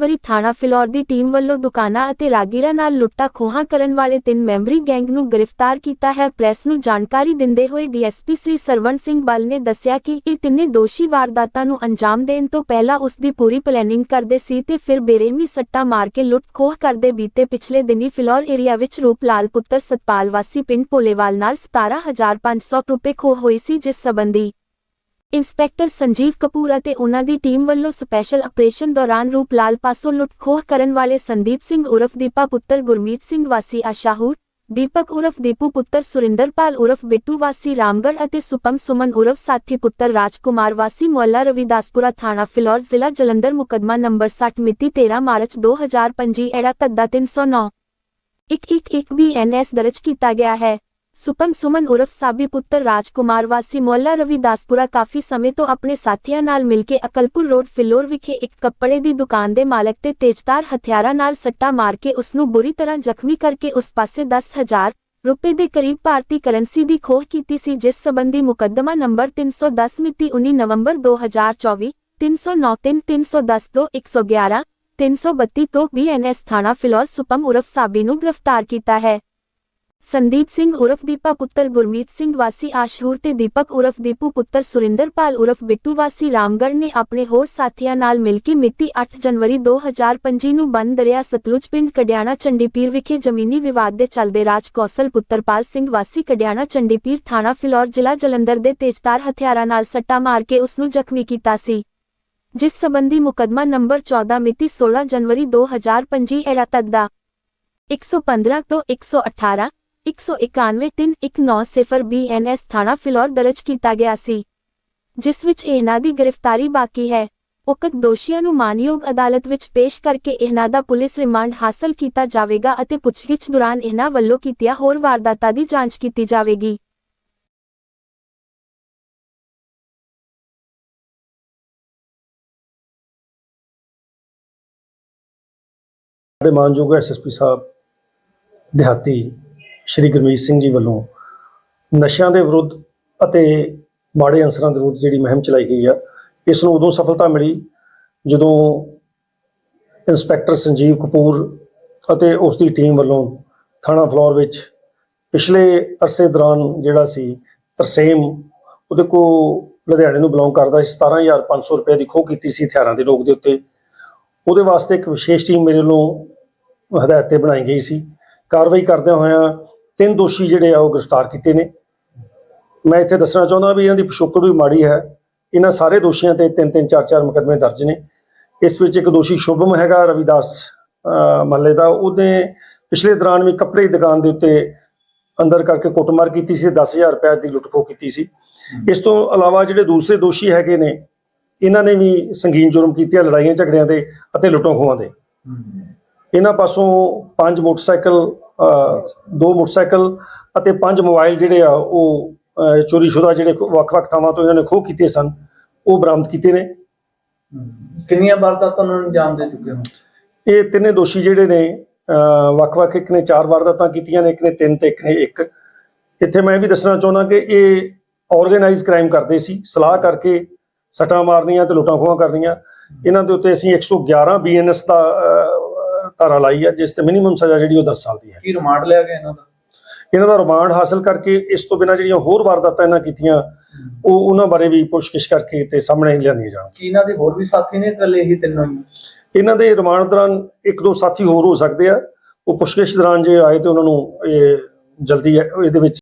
ਵਰੀ ਥਾਣਾ ਫਿਲੌਰ ਦੀ ਟੀਮ ਵੱਲੋਂ ਦੁਕਾਨਾਂ ਅਤੇ ਰਾਗੀਰਾ ਨਾਲ ਲੁੱਟਾ ਖੋਹਾਂ ਕਰਨ ਵਾਲੇ ਤਿੰਨ ਮੈਂਬਰੀ ਗੈਂਗ ਨੂੰ ਗ੍ਰਿਫਤਾਰ ਕੀਤਾ ਹੈ। ਪ੍ਰੈਸ ਨੂੰ ਜਾਣਕਾਰੀ ਦਿੰਦੇ ਹੋਏ ਡੀਐਸਪੀ ਸ੍ਰੀ ਸਰਵਣ ਸਿੰਘ ਬਲ ਨੇ ਦੱਸਿਆ ਕਿ ਇਹ ਤਿੰਨੇ ਦੋਸ਼ੀ ਵਾਰਦਾਤਾਂ ਨੂੰ ਅੰਜਾਮ ਦੇਣ ਤੋਂ ਪਹਿਲਾਂ ਉਸ ਦੀ ਪੂਰੀ ਪਲੈਨਿੰਗ ਕਰਦੇ ਸੀ ਤੇ ਫਿਰ ਬੇਰਹਿਮੀ ਸੱਟਾ ਮਾਰ ਕੇ ਲੁੱਟ ਖੋਹ ਕਰਦੇ ਬੀਤੇ ਪਿਛਲੇ ਦਿਨੀ ਫਿਲੌਰ ਏਰੀਆ ਵਿੱਚ ਰੂਪ ਲਾਲ ਪੁੱਤਰ ਸਤਪਾਲ ਵਾਸੀ ਪਿੰਡ ਭੋਲੇਵਾਲ ਨਾਲ 17500 ਰੁਪਏ ਖੋਹ ਹੋਈ ਸੀ, ਜਿਸ ਸਬੰਧੀ ਇੰਸਪੈਕਟਰ ਸੰਜੀਵ ਕਪੂਰ ਅਤੇ ਉਹਨਾਂ ਦੀ ਟੀਮ ਵੱਲੋਂ ਸਪੈਸ਼ਲ ਆਪਰੇਸ਼ਨ ਦੌਰਾਨ ਰੂਪਲਾਲ ਪਾਸੋਂ ਲੁੱਟ ਖੋਹ ਕਰਨ ਵਾਲੇ ਸੰਦੀਪ ਸਿੰਘ ਉਰਫ ਦੀਪਾ ਪੁੱਤਰ ਗੁਰਮੀਤ ਸਿੰਘ ਵਾਸੀ ਆਸ਼ਾਹੂਰ, ਦੀਪਕ ਉਰਫ ਦੀਪੂ ਪੁੱਤਰ ਸੁਰਿੰਦਰਪਾਲ ਉਰਫ ਬਿੱਟੂ ਵਾਸੀ ਰਾਮਗੜ੍ਹ ਅਤੇ ਸੁਪਮ ਸੁਮਨ ਉਰਫ ਸਾਥੀ ਪੁੱਤਰ ਰਾਜਕੁਮਾਰ ਵਾਸੀ ਮੁਹੱਲਾ ਰਵਿਦਾਸਪੁਰਾ ਥਾਣਾ ਫਿਲੌਰ ਜ਼ਿਲ੍ਹਾ ਜਲੰਧਰ ਮੁਕੱਦਮਾ ਨੰਬਰ 60 ਮਿਤੀ 13 ਮਾਰਚ 2025 ਐੜਾ ਤੱਦਾ 309 ਇੱਕ ਇੱਕ ਇੱਕ ਵੀ ਐਨਐਸ ਦਰਜ ਕੀਤਾ ਗਿਆ ਹੈ। ਸੁਪਨ ਸੁਮਨ ਉਰਫ ਸਾਬੀ ਪੁੱਤਰ ਰਾਜਕੁਮਾਰ ਵਾਸੀ ਮੁਹੱਲਾ ਰਵਿਦਾਸਪੁਰਾ ਕਾਫੀ ਸਮੇਂ ਤੋਂ ਆਪਣੇ ਸਾਥੀਆਂ ਨਾਲ ਮਿਲ ਕੇ ਅਕਲਪੁਰ ਰੋਡ ਫਿਲੌਰ ਵਿਖੇ ਇੱਕ ਕੱਪੜੇ ਦੀ ਦੁਕਾਨ ਦੇ ਮਾਲਕ ਤੇ ਤੇਜ਼ਧਾਰ ਹਥਿਆਰਾਂ ਨਾਲ ਸੱਟਾ ਮਾਰ ਕੇ ਉਸ ਨੂੰ ਬੁਰੀ ਤਰ੍ਹਾਂ ਜ਼ਖਮੀ ਕਰਕੇ ਉਸ ਪਾਸੇ 10000 ਰੁਪਏ ਦੇ ਕਰੀਬ ਭਾਰਤੀ ਕਰੰਸੀ ਦੀ ਖੋਹ ਕੀਤੀ ਸੀ, ਜਿਸ ਸਬੰਧੀ ਮੁਕੱਦਮਾ ਨੰਬਰ 310 ਮਿਤੀ 19 ਨਵੰਬਰ 2024 309 3 310 ਤੋਂ 111 332 ਤੋਂ ਬੀਐਨਐਸ ਥਾਣਾ ਫਿਲੌਰ ਸੁਪਮ ਉਰਫ ਸਾਬੀ ਨੂੰ ਗ੍ਰਿਫਤਾਰ ਕੀਤਾ ਹੈ। ਸੰਦੀਪ ਸਿੰਘ ਉਰਫ ਦੀਪਾ ਪੁੱਤਰ ਗੁਰਮੀਤ ਸਿੰਘ ਵਾਸੀ ਆਸ਼ਹੂਰ ਤੇ ਦੀਪਕ ਉਰਫ ਦੀਪੂ ਪੁੱਤਰ ਸੁਰਿੰਦਰਪਾਲ ਉਰਫ ਬਿੱਟੂ ਵਾਸੀ ਰਾਮਗੜ੍ਹ ਨੇ ਆਪਣੇ ਹੋਰ ਸਾਥੀਆਂ ਨਾਲ ਮਿਲ ਕੇ ਮਿਤੀ 8 ਜਨਵਰੀ 2025 ਨੂੰ ਬੰਨ ਦਰਿਆ ਸਤਲੁਜ ਪਿੰਡ ਕਡਿਆਣਾ ਚੰਡੀਪੀਰ ਵਿਖੇ ਜ਼ਮੀਨੀ ਵਿਵਾਦ ਦੇ ਚੱਲਦੇ ਰਾਜ ਕੌਸਲ ਪੁੱਤਰਪਾਲ ਸਿੰਘ ਵਾਸੀ ਕਡਿਆਣਾ ਚੰਡੀਪੀਰ ਥਾਣਾ ਫਿਲੌਰ ਜ਼ਿਲ੍ਹਾ ਜਲੰਧਰ ਦੇ ਤੇਜ਼ਧਾਰ ਹਥਿਆਰਾਂ ਨਾਲ ਸੱਟਾ ਮਾਰ ਕੇ ਉਸ ਨੂੰ ਜ਼ਖਮੀ ਕੀਤਾ ਸੀ। ਜਿਸ ਸਬੰਧੀ ਮੁਕੱਦਮਾ ਨੰਬਰ 14 ਮਿਤੀ 16 ਜਨਵਰੀ 2025 ਐੜਾ ਤੱਕ ਦਾ। 115 ਤੋਂ 118 191 319 ਬੀਐਨਐਸ ਥਾਣਾ ਫਿਲੌਰ ਦਰਜ ਕੀਤਾ ਗਿਆ ਸੀ, ਜਿਸ ਵਿੱਚ ਇਹਨਾਂ ਦੀ ਗ੍ਰਿਫਤਾਰੀ ਬਾਕੀ ਹੈ। ਉਕਤ ਦੋਸ਼ੀਆਂ ਨੂੰ ਮਾਨਯੋਗ ਅਦਾਲਤ ਵਿੱਚ ਪੇਸ਼ ਕਰਕੇ ਇਹਨਾਂ ਦਾ ਪੁਲਿਸ ਰਿਮਾਂਡ ਹਾਸਲ ਕੀਤਾ ਜਾਵੇਗਾ ਅਤੇ ਪੁੱਛਗਿੱਛ ਦੌਰਾਨ ਇਹਨਾਂ ਵੱਲੋਂ ਕੀਤੀਆਂ ਹੋਰ ਵਾਰਦਾਤਾਂ ਦੀ ਜਾਂਚ ਕੀਤੀ ਜਾਵੇਗੀ। ਸਾਡੇ ਮਾਨਯੋਗ ਐਸਐਸਪੀ ਸਾਹਿਬ ਦਿਹਾਤੀ ਸ਼੍ਰੀ ਗੁਰਮੀਤ ਸਿੰਘ ਜੀ ਵੱਲੋਂ ਨਸ਼ਿਆਂ ਦੇ ਵਿਰੁੱਧ ਅਤੇ ਮਾੜੇ ਅੰਸਰਾਂ ਦੇ ਵਿਰੁੱਧ ਜਿਹੜੀ ਮੁਹਿੰਮ ਚਲਾਈ ਗਈ ਆ, ਇਸ ਨੂੰ ਉਦੋਂ ਸਫਲਤਾ ਮਿਲੀ ਜਦੋਂ ਇੰਸਪੈਕਟਰ ਸੰਜੀਵ ਕਪੂਰ ਅਤੇ ਉਸ ਦੀ ਟੀਮ ਵੱਲੋਂ ਥਾਣਾ ਫਲੋਰ ਵਿੱਚ ਪਿਛਲੇ ਅਰਸੇ ਦੌਰਾਨ ਜਿਹੜਾ ਸੀ ਤਰਸੇਮ, ਉਹਦੇ ਕੋ ਲੁਧਿਆਣੇ ਨੂੰ ਬਿਲੋਂਗ ਕਰਦਾ ਸੀ 17500 ਰੁਪਏ ਦੀ ਖੋਹ ਕੀਤੀ ਸੀ ਹਥਿਆਰਾਂ ਦੇ ਰੋਕ ਦੇ ਉੱਤੇ। ਉਹਦੇ ਵਾਸਤੇ ਇੱਕ ਵਿਸ਼ੇਸ਼ ਟੀਮ ਮੇਰੇ ਵੱਲੋਂ ਹਦਾਇਤ ਤੇ ਬਣਾਈ ਗਈ ਸੀ। ਕਾਰਵਾਈ ਕਰਦਿਆਂ ਹੋਇਆਂ ਤਿੰਨ ਦੋਸ਼ੀ ਜਿਹੜੇ ਆ ਉਹ ਗ੍ਰਿਫਤਾਰ ਕੀਤੇ ਨੇ। ਮੈਂ ਇੱਥੇ ਦੱਸਣਾ ਚਾਹੁੰਦਾ ਵੀ ਇਹਨਾਂ ਦੀ ਪਿਛੋਕੜ ਵੀ ਮਾੜੀ ਹੈ। ਇਹਨਾਂ ਸਾਰੇ ਦੋਸ਼ੀਆਂ ਤੇ ਤਿੰਨ ਤਿੰਨ ਚਾਰ ਚਾਰ ਮੁਕੱਦਮੇ ਦਰਜ ਨੇ। ਇਸ ਵਿੱਚ ਇੱਕ ਦੋਸ਼ੀ ਸ਼ੁਭਮ ਹੈਗਾ ਰਵਿਦਾਸ ਮਹੱਲੇ ਦਾ। ਉਹਨੇ ਪਿਛਲੇ ਦੌਰਾਨ ਵੀ ਕੱਪੜੇ ਦੀ ਦੁਕਾਨ ਦੇ ਉੱਤੇ ਅੰਦਰ ਕਰਕੇ ਕੁੱਟਮਾਰ ਕੀਤੀ ਸੀ 10000 ਰੁਪਏ ਦੀ ਲੁੱਟ ਖੋਹ ਕੀਤੀ ਸੀ। ਇਸ ਤੋਂ ਇਲਾਵਾ ਜਿਹੜੇ ਦੂਸਰੇ ਦੋਸ਼ੀ ਹੈਗੇ ਨੇ ਇਹਨਾਂ ਨੇ ਵੀ ਸੰਗੀਨ ਜੁਰਮ ਕੀਤੇ ਲੜਾਈਆਂ ਝਗੜਿਆਂ ਦੇ ਅਤੇ ਲੁੱਟਾਂ ਖੋਹਾਂ ਦੇ ਇਹਨਾਂ ਪਾਸੋਂ ਪੰਜ ਮੋਟਰਸਾਈਕਲ ਦੋ ਮੋਟਰਸਾਈਕਲ ਅਤੇ ਪੰਜ ਮੋਬਾਈਲ ਜਿਹੜੇ ਆ ਉਹ ਅਹ, ਚੋਰੀਸ਼ੁਦਾ ਜਿਹੜੇ ਵੱਖ-ਵੱਖ ਥਾਵਾਂ ਤੋਂ ਇਹਨਾਂ ਨੇ ਖੋਹ ਕੀਤੇ ਸਨ ਉਹ ਬਰਾਮਦ ਕੀਤੇ ਨੇ। ਕਿੰਨੀਆਂ ਵਾਰਦਾਤਾਂ ਨੂੰ ਅੰਜਾਮ ਦੇ ਚੁੱਕੇ ਹੋ? ਇਹ ਤਿੰਨੇ ਦੋਸ਼ੀ ਜਿਹੜੇ ਨੇ ਵੱਖ-ਵੱਖ ਇੱਕ ਨੇ ਚਾਰ ਵਾਰਦਾਤਾਂ ਕੀਤੀਆਂ ਨੇ ਇੱਕ ਨੇ ਤਿੰਨ ਤੇ ਇੱਕ ਨੇ ਇੱਕ। ਇੱਥੇ ਮੈਂ ਇਹ ਵੀ ਦੱਸਣਾ ਚਾਹੁੰਦਾ ਕਿ ਇਹ ਆਰਗੇਨਾਈਜ਼ ਕ੍ਰਾਈਮ ਕਰਦੇ ਸੀ ਸਲਾਹ ਕਰਕੇ ਸੱਟਾਂ ਮਾਰਨੀਆਂ ਤੇ ਲੁੱਟਾਂ ਖੋਹਾਂ ਕਰਨੀਆਂ। ਇਹਨਾਂ ਦੇ ਉੱਤੇ ਅਸੀਂ 111 ਬੀਐਨਐਸ ਦਾ ਧਾਰਾ ਲਾਈ ਹੈ ਜਿਸ ਤੇ ਮਿਨੀਮਮ ਸਜ਼ਾ ਜਿਹੜੀ ਉਹ 10 ਸਾਲ ਦੀ ਹੈ। ਕੀ ਰਿਮਾਂਡ ਲਿਆ ਗਿਆ ਇਹਨਾਂ ਦਾ? ਇਹਨਾਂ ਦਾ ਰਿਮਾਂਡ ਹਾਸਲ ਕਰਕੇ ਇਸ ਤੋਂ ਬਿਨਾਂ ਜਿਹੜੀਆਂ ਹੋਰ ਵਾਰਦਾਤਾਂ ਇਹਨਾਂ ਕੀਤੀਆਂ ਉਹ ਉਹਨਾਂ ਬਾਰੇ ਵੀ ਪੁੱਛਗਿੱਛ ਕਰਕੇ ਤੇ ਸਾਹਮਣੇ ਲਿਆਂਦੀਆਂ ਜਾਣ। ਕੀ ਇਹਨਾਂ ਦੇ ਹੋਰ ਵੀ ਸਾਥੀ ਨੇ ਇਕੱਲੇ ਹੀ ਤਿੰਨੋਂ ਹੀ? ਇਹਨਾਂ ਦੇ ਰਿਮਾਂਡ ਦੌਰਾਨ ਇੱਕ ਦੋ ਸਾਥੀ ਹੋਰ ਹੋ ਸਕਦੇ ਆ। ਉਹ ਪੁੱਛਗਿੱਛ ਦੌਰਾਨ ਜੇ ਆਏ ਤੇ ਉਹਨਾਂ ਨੂੰ ਇਹ ਜਲਦੀ ਇਹਦੇ ਵਿੱਚ